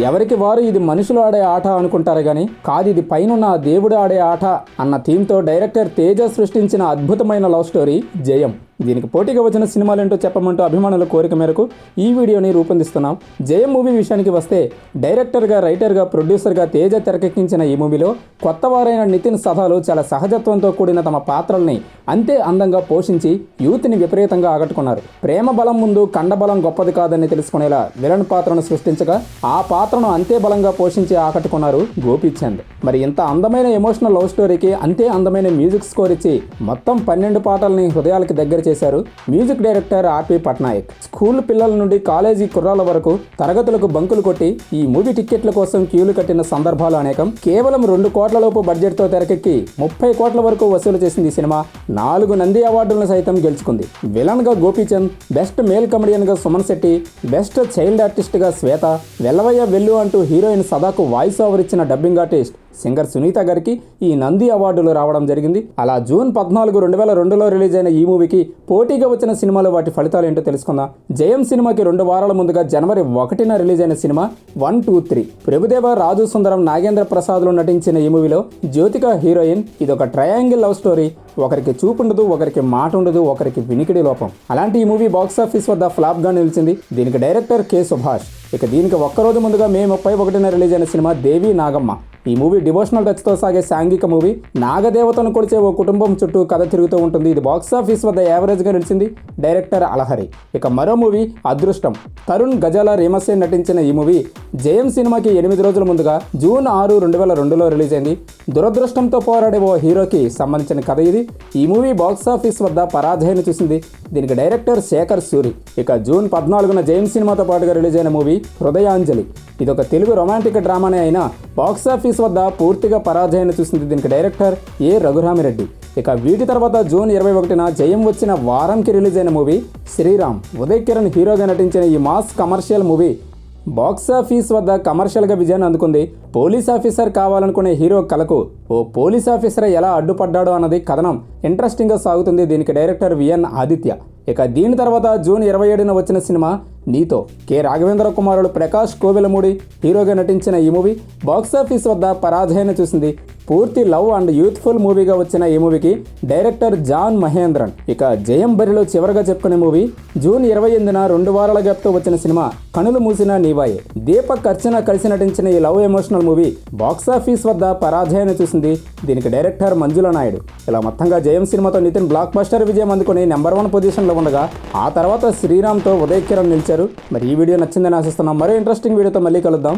ఎవరికి వారు ఇది మనుషులు ఆడే ఆట అనుకుంటారు కానీ కాదు ఇది పైనున్న దేవుడు ఆడే ఆట అన్న థీమ్తో డైరెక్టర్ తేజ సృష్టించిన అద్భుతమైన లవ్ స్టోరీ జయం. దీనికి పోటీగా వచ్చిన సినిమాలు ఏంటో చెప్పమంటూ అభిమానుల కోరిక మేరకు ఈ వీడియోని రూపొందిస్తున్నాం. జయం మూవీ విషయానికి వస్తే డైరెక్టర్గా రైటర్గా ప్రొడ్యూసర్గా తేజ తెరకెక్కించిన ఈ మూవీలో కొత్త వారైన నితిన్ సదాలు చాలా సహజత్వంతో కూడిన తమ పాత్రల్ని అంతే అందంగా పోషించి యూత్ని విపరీతంగా ఆకట్టుకున్నారు. ప్రేమ బలం ముందు కండబలం గొప్పది కాదని తెలుసుకునేలా విలన్ పాత్రను సృష్టించగా ఆ పాత్రను అంతే బలంగా పోషించి ఆకట్టుకున్నారు గోపీచంద్. మరి ఇంత అందమైన ఎమోషనల్ లవ్ స్టోరీకి అంతే అందమైన మ్యూజిక్ స్కోర్ ఇచ్చి మొత్తం పన్నెండు పాటల్ని హృదయాలకి దగ్గర చేశారు. Music director RP Patnaik. School పిల్లల నుండి కాలేజీ కుర్రాల వరకు తరగతులకు బంకులు కొట్టి ఈ మూవీ టిక్కెట్ల కోసం క్యూలు కట్టిన సందర్భాలు అనేకం. కేవలం రెండు కోట్ల లోపు బడ్జెట్తో తెరకెక్కి ముప్పై కోట్ల వరకు వసూలు చేసింది ఈ సినిమా. నాలుగు నంది అవార్డులను సైతం గెలుచుకుంది. విలన్గా గోపీచంద్ బెస్ట్ మేల్ కమెడియన్గా సుమన్ శెట్టి బెస్ట్ చైల్డ్ ఆర్టిస్ట్గా శ్వేత వెల్లవయ్య వెల్లు అంటూ హీరోయిన్ సదాకు వాయిస్ ఓవర్ ఇచ్చిన డబ్బింగ్ ఆర్టిస్ట్ సింగర్ సునీత గారికి ఈ నంది అవార్డులు రావడం జరిగింది. అలా జూన్ పద్నాలుగు రెండు వేల రెండులో రిలీజ్ అయిన ఈ మూవీకి పోటీగా వచ్చిన సినిమాలు వాటి ఫలితాలు ఏంటో తెలుసుకుందాం. జయం సినిమాకి రెండు వారాల ముందుగా జనవరి ఒకటిన రిలీజ్ అయిన cinema one two three. Prabhudeva Raju Sundaram Nagendra ప్రసాద్లు నటించిన ఈ మూవీలో జ్యోతిక హీరోయిన్ ఇది ఒక ట్రయాంగిల్ లవ్ స్టోరీ. ఒకరికి చూపుండదు ఒకరికి మాట ఉండదు ఒకరికి వినికిడి లోపం. అలాంటి ఈ మూవీ బాక్స్ ఆఫీస్ వద్ద ఫ్లాప్గా నిలిచింది దీనికి డైరెక్టర్ కె సుభాష్. ఇక దీనికి ఒక్కరోజు ముందుగా మే ముప్పై ఒకటిన రిలీజ్ అయిన సినిమా దేవి నాగమ్మ. ఈ మూవీ డివోషనల్ టచ్తో సాగే సాంఘిక మూవీ. నాగదేవతను కొలిచే ఓ కుటుంబం చుట్టూ కథ తిరుగుతూ ఉంటుంది. ఇది బాక్స్ ఆఫీస్ వద్ద యావరేజ్గా నిలిచింది డైరెక్టర్ అలహరి. ఇక మరో మూవీ అదృష్టం. తరుణ్ గజాల రేమసేన్ నటించిన ఈ మూవీ జయం సినిమాకి ఎనిమిది రోజుల ముందుగా జూన్ ఆరు రెండు వేల రెండులో రిలీజ్ అయింది. దురదృష్టంతో పోరాడే ఓ హీరోకి సంబంధించిన కథ ఇది. ఈ మూవీ బాక్స్ ఆఫీస్ వద్ద పరాజయాన్ని చూసింది. దీనికి డైరెక్టర్ శేఖర్ సూరి. ఇక జూన్ పద్నాలుగున జయం సినిమాతో పాటుగా రిలీజ్ అయిన మూవీ హృదయాంజలి. ఇది ఒక తెలుగు రొమాంటిక్ డ్రామానే అయినా బాక్స్ ఆఫీస్ వద్ద పూర్తిగా పరాజయాన్ని చూసింది దీనికి డైరెక్టర్ ఏ రఘురామిరెడ్డి. ఇక వీటి తర్వాత జూన్ ఇరవై ఒకటిన జయం వచ్చిన వారంకి రిలీజ్ అయిన మూవీ శ్రీరామ్. ఉదయ్ కిరణ్ హీరోగా నటించిన ఈ mass commercial movie box office వద్ద కమర్షియల్గా విజయాన్ని అందుకుంది. పోలీస్ ఆఫీసర్ కావాలనుకునే హీరో కలకు ఓ పోలీస్ ఆఫీసర్ ఎలా అడ్డుపడ్డాడో అన్నది కథనం ఇంట్రెస్టింగ్గా సాగుతుంది దీనికి డైరెక్టర్ విఎన్ ఆదిత్య. ఇక దీని తర్వాత జూన్ ఇరవై ఏడున వచ్చిన సినిమా నీతో కె రాఘవేంద్ర కుమారుడు ప్రకాష్ కోవెలమూడి హీరోగా నటించిన ఈ మూవీ బాక్స్ ఆఫీస్ వద్ద పరాజయాన్ని చూసింది. పూర్తి లవ్ అండ్ యూత్ఫుల్ మూవీగా వచ్చిన ఈ మూవీకి డైరెక్టర్ జాన్ మహేంద్రన్. ఇక జయం బరిలో చివరగా చెప్పుకునే మూవీ జూన్ ఇరవై ఎనిమిదిన రెండు వారాల గ్యాప్తో వచ్చిన సినిమా కనులు మూసిన నీవాయే. దీపక్ అర్చన కలిసి నటించిన ఈ love emotional movie box office వద్ద పరాజయాన్ని చూసింది దీనికి డైరెక్టర్ మంజుల నాయుడు. ఇలా మొత్తంగా జయం సినిమాతో నితిన్ బ్లాక్ బస్టర్ విజయం అందుకుని నెంబర్ వన్ పొజిషన్లో ఉండగా ఆ తర్వాత శ్రీరామ్తో ఉదయ్ కిరణ్ నిలిచారు. మరి ఈ వీడియో నచ్చిందని ఆశిస్తున్నాం. మరో ఇంట్రెస్టింగ్ వీడియోతో మళ్ళీ కలుద్దాం.